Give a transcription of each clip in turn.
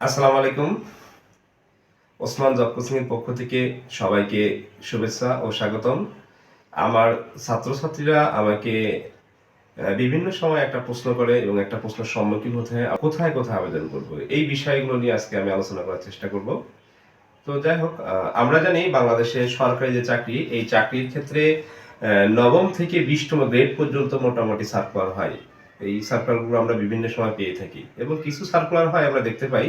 আসসালামু আলাইকুম। Osman job coaching এর পক্ষ থেকে সবাইকে শুভেচ্ছা ও স্বাগতম। আমার ছাত্রছাত্রীরা আমাকে বিভিন্ন সময় একটা প্রশ্ন করে এবং একটা প্রশ্নের সম্মুখীন হতে হয়। কোথায় কোথায় আবেদন করব? এই বিষয়গুলো নিয়ে আজকে আমি আলোচনা করার চেষ্টা করব। তো যাই হোক আমরা জানি বাংলাদেশে সরকারি যে চাকরি, এই চাকরির ক্ষেত্রে নবম থেকে বিশতম গ্রেড পর্যন্ত মোটামুটি সার্কুলার হয়। এই সার্কুলারগুলো আমরা বিভিন্ন সময় পেয়ে থাকি এবং কিছু সার্কুলার হয় আমরা দেখতে পাই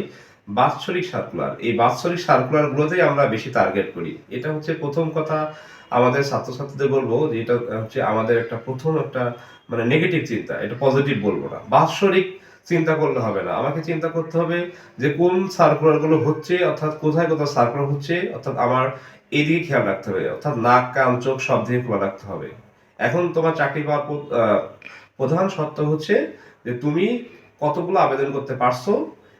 বাৎসরিক সার্কুলার এই বাৎসরিক সার্কুলারগুলোতেই আমরা বেশি টার্গেট করি। এটা হচ্ছে প্রথম কথা আমাদের ছাত্রছাত্রীদের বলব যে এটা হচ্ছে আমাদের একটা প্রথম একটা মানে নেগেটিভ চিন্তা। এটা পজিটিভ বলব না। বাৎসরিক চিন্তা করলে হবে না। আমাকে চিন্তা করতে হবে যে কোন সার্কুলারগুলো হচ্ছে, অর্থাৎ কোথায় কোথায় সার্কুলার হচ্ছে, অর্থাৎ আমার এদিকে খেয়াল রাখতে হবে। অর্থাৎ নাক, কান, চোখ সব দিকে খোলা রাখতে হবে। এখন তোমার চাকরি পাওয়ার প্রধান শর্ত হচ্ছে যে তুমি কতগুলো আবেদন করতে পারছ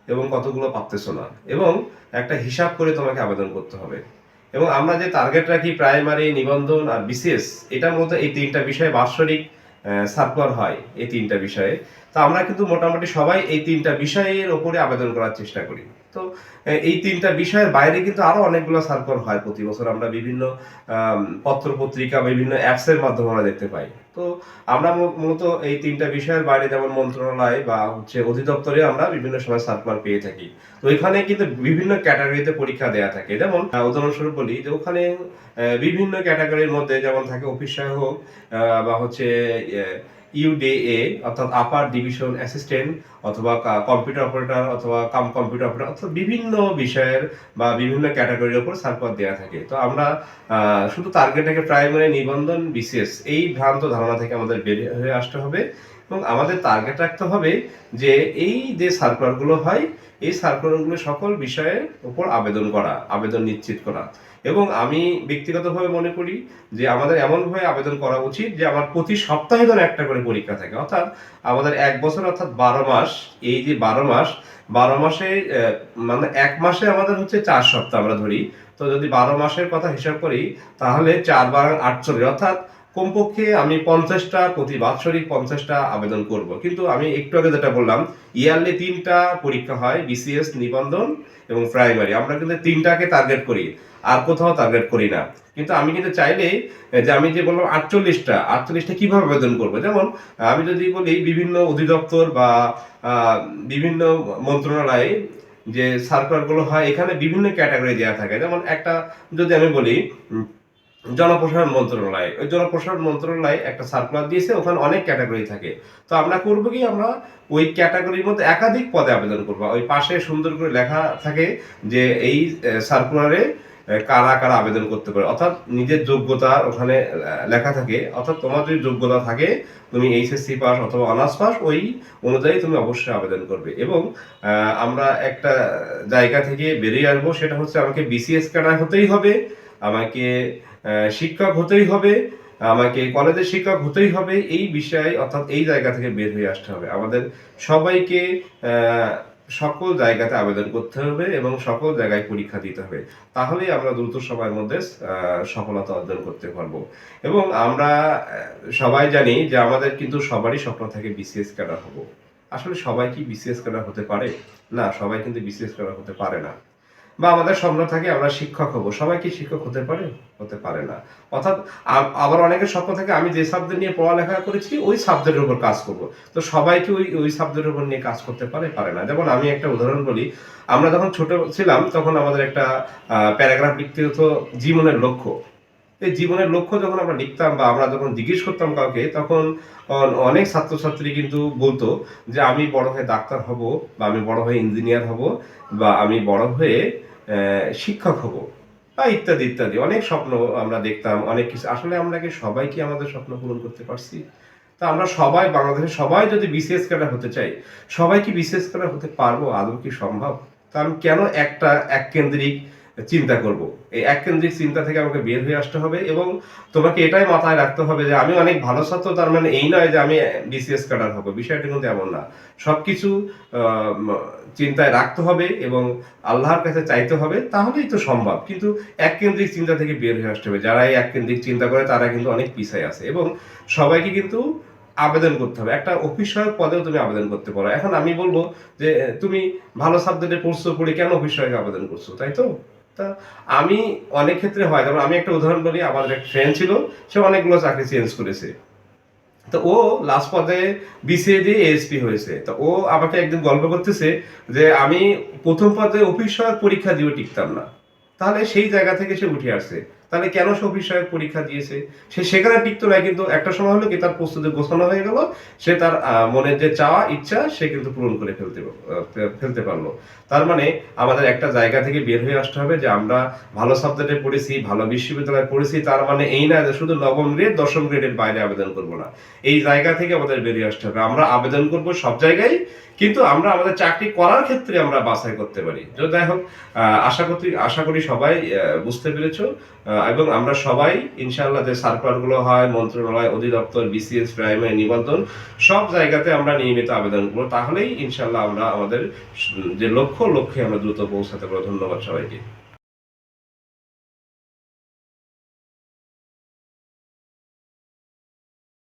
এবং কতগুলো পারতেছো না। এবং একটা হিসাব করে তোমাকে আবেদন করতে হবে। এবং আমরা যে টার্গেট রাখি প্রাইমারি নিবন্ধন আর বিসিএস এটার মধ্যে এই তিনটা বিষয়ে বাৎসরিক সার্কুলার হয় এই তিনটা বিষয়ে। তো আমরা কিন্তু মোটামুটি সবাই এই তিনটা বিষয়ের ওপরে আবেদন করার চেষ্টা করি। তো এই তিনটা বিষয়ের বাইরে কিন্তু আরও অনেকগুলো সার্কুলার হয় প্রতি বছর। আমরা বিভিন্ন পত্র পত্রিকা বিভিন্ন অ্যাপসের মাধ্যমে আমরা দেখতে পাই। তো আমরা মূলত এই তিনটা বিষয়ের বাইরে যেমন মন্ত্রণালয় বা হচ্ছে অধিদপ্তরে আমরা বিভিন্ন সময় সার্কুলার পেয়ে থাকি। তো এখানে কিন্তু বিভিন্ন ক্যাটাগরিতে পরীক্ষা দেয়া থাকে। যেমন উদাহরণস্বরূপ বলি যে ওখানে বিভিন্ন ক্যাটাগরির মধ্যে যেমন থাকে অফিস সহায়ক বা হচ্ছে ইউডিএ অর্থাৎ আপার ডিভিশন অ্যাসিস্ট্যান্ট অথবা কম্পিউটার অপারেটর অথবা কাম কম্পিউটার অপারেটর অথবা বিভিন্ন বিষয়ের বা বিভিন্ন ক্যাটাগরির ওপর সার্কুলার দেওয়া থাকে। তো আমরা শুধু টার্গেটটাকে প্রাইমারি নিবন্ধন বিশেষ, এই ভ্রান্ত ধারণা থেকে আমাদের বের হয়ে আসতে হবে। এবং আমাদের টার্গেট রাখতে হবে যে এই যে সার্কুলারগুলো হয়, এই সার্কুলারগুলো সকল বিষয়ের উপর আবেদন করা, আবেদন নিশ্চিত করা। এবং আমি ব্যক্তিগতভাবে মনে করি যে আমাদের এমনভাবে আবেদন করা উচিত যে আমার প্রতি সপ্তাহে যেন একটা করে পরীক্ষা থাকে। অর্থাৎ আমাদের এক বছর, অর্থাৎ বারো মাস এই যে বারো মাস, বারো মাসে মানে এক মাসে আমাদের হচ্ছে চার সপ্তাহ আমরা ধরি। তো যদি বারো মাসের কথা হিসাব করি, তাহলে চার বারো আটচল্লিশ, অর্থাৎ কমপক্ষে আমি পঞ্চাশটা, প্রতি বাৎসরিক পঞ্চাশটা আবেদন করব। কিন্তু আমি একটু আগে যেটা বললাম, ইয়ারলি তিনটা পরীক্ষা হয় বিসিএস নিবন্ধন এবং প্রাইমারি। আমরা কিন্তু তিনটাকে টার্গেট করি, আর কোথাও টার্গেট করি না। কিন্তু আমি কিন্তু চাইলে যে আমি যে বললাম আটচল্লিশটা আটচল্লিশটা কীভাবে আবেদন করব? যেমন, আমি যদি বলি বিভিন্ন অধিদপ্তর বা বিভিন্ন মন্ত্রণালয়ে যে সার্কুলারগুলো হয়, এখানে বিভিন্ন ক্যাটাগরি দেওয়া থাকে। যেমন একটা যদি আমি বলি জনপ্রশাসন মন্ত্রণালয়। ওই জনপ্রশাসন মন্ত্রণালয় একটা সার্কুলার দিয়েছে, ওখানে অনেক ক্যাটাগরি থাকে। তো আমরা করব কি, আমরা ওই ক্যাটাগরির মধ্যে একাধিক পদে আবেদন করব। ওই পাশে সুন্দর করে লেখা থাকে যে এই সার্কুলারে কারা কারা আবেদন করতে পারে। অর্থাৎ নিজের যোগ্যতা ওখানে লেখা থাকে। অর্থাৎ তোমার যদি যোগ্যতা থাকে, তুমি এইচএসসি পাস অথবা অনার্স পাস ওই অনুযায়ী তুমি অবশ্যই আবেদন করবে। এবং আমরা একটা জায়গা থেকে বেরিয়ে আসব, সেটা হচ্ছে আমাকে বিসিএস ক্যাডার হতেই হবে। আমাকে শিক্ষক হতেই হবে, আমাকে কলেজের শিক্ষক হতেই হবে, এই বিষয়ে অর্থাৎ এই জায়গা থেকে বের হয়ে আসতে হবে। আমাদের সবাইকে সকল জায়গাতে আবেদন করতে হবে এবং সকল জায়গায় পরীক্ষা দিতে হবে। তাহলেই আমরা দ্রুত সময়ের মধ্যে সফলতা অর্জন করতে পারব। এবং আমরা সবাই জানি যে আমাদের কিন্তু সবারই স্বপ্ন থাকে বিসিএস ক্যাডার হব। আসলে সবাই কি বিসিএস ক্যাডার হতে পারে? না, সবাই কিন্তু বিসিএস ক্যাডার হতে পারে না। বা আমাদের স্বপ্ন থাকে আমরা শিক্ষক হব। সবাই কি শিক্ষক হতে পারে? হতে পারে না। অর্থাৎ আবার অনেকের স্বপ্ন থাকে, আমি যে সাবজেক্ট নিয়ে পড়ালেখা করেছি, ওই সাবজেক্টের উপর কাজ করব। তো সবাই কি ওই ওই সাবজেক্টের উপর নিয়ে কাজ করতে পারে? পারে না। যেমন আমি একটা উদাহরণ বলি, আমরা যখন ছোট ছিলাম, তখন আমাদের একটা প্যারাগ্রাফ লিখতে হতো জীবনের লক্ষ্য। এই জীবনের লক্ষ্য যখন আমরা লিখতাম বা আমরা যখন জিজ্ঞেস করতাম কাউকে, তখন অনেক ছাত্রছাত্রী কিন্তু বলতো যে, আমি বড় হয়ে ডাক্তার হব বা আমি বড় হয়ে ইঞ্জিনিয়ার হব বা আমি বড় হয়ে শিক্ষক হব। বা ইত্যাদি ইত্যাদি। অনেক স্বপ্ন আমরা দেখতাম, অনেক কিছু। আসলে আমরা কি সবাই কি আমাদের স্বপ্ন পূরণ করতে পারছি? তা আমরা সবাই, বাংলাদেশের সবাই যদি বিসিএস ক্যাডার হতে চাই, সবাই কি বিসিএস ক্যাডার হতে পারব? আদৌ কি সম্ভব? তা আমি কেন একটা, এক কেন্দ্রিক চিন্তা করব। এই এককেন্দ্রিক চিন্তা থেকে আমাকে বের হয়ে আসতে হবে এবং তোমাকে এটাই মাথায় রাখতে হবে যে আমি অনেক ভালো ছাত্র তার মানে এই নয় যে আমি বিসিএস কাটার হব। বিষয়টা কিন্তু এমন না। সবকিছু আহ, উম, চিন্তায় রাখতে হবে এবং আল্লাহর কাছে চাইতে হবে তাহলেই তো সম্ভব। কিন্তু এককেন্দ্রিক চিন্তা থেকে বের হয়ে আসতে হবে। যারা এই এক কেন্দ্রিক চিন্তা করে তারা কিন্তু অনেক পিছায় আছে এবং সবাইকে কিন্তু আবেদন করতে হবে। একটা অফিস সহায়ক পদেও তুমি আবেদন করতে পারো। এখন আমি বলব যে তুমি ভালো সাবজেক্টে পড়ছো পড়ে কেন অফিস সহায়ক আবেদন করছ তাই তো? তা আমি অনেক ক্ষেত্রে হয় যেমন আমি একটা উদাহরণ বলি আমাদের এক ফ্রেন্ড ছিল, সে অনেকগুলো চাকরি চেঞ্জ করেছে। তো ও লাস্ট পর্যায়ে বিসিএ দিয়ে এএসপি হয়েছে। তো ও আমাকে একদিন গল্প করতেছে যে, আমি প্রথম পর্যায়ে অফিস পরীক্ষা দিয়েও টিকতাম না। তাহলে সেই জায়গা থেকে সে উঠে আসছে তাহলে কেন সে সহায়ক পরীক্ষা দিয়েছে? সে সেখানে টিকতো না, কিন্তু একটা সময় হলো কি, তার প্রস্তুতি গোছানো হয়ে গেল, সে তার মনের যে চাওয়া, ইচ্ছা, সে কিন্তু পূরণ করে ফেলতে ফেলতে পারল। তার মানে আমাদের একটা জায়গা থেকে বের হয়ে আসতে হবে যে আমরা ভালো সাবজেক্টে পড়েছি, ভালো বিশ্ববিদ্যালয়ে পড়েছি, তার মানে এই না যে শুধু নবম গ্রেড দশম গ্রেডের বাইরে আবেদন করব না। এই জায়গা থেকে আমাদের বেরিয়ে আসতে হবে। আমরা আবেদন করব সব জায়গায়, কিন্তু আমরা আমাদের চাকরি করার ক্ষেত্রে আমরা বাছাই করতে পারি। তো যাই হোক আশা করি আশা করি সবাই বুঝতে পেরেছ। এবং আমরা সবাই, ইনশাআল্লাহ, যে সার্কুলারগুলো হয়, মন্ত্রণালয়, অধিদপ্তর, বিসিএস, প্রাইমারি, নিবন্ধন, সব জায়গাতে আমরা নিয়মিত আবেদন করব তাহলেই ইনশাআল্লাহ আমরা আমাদের যে লক্ষ্য, লক্ষ্যে আমরা দ্রুত পৌঁছাতে পারব। ধন্যবাদ সবাইকে।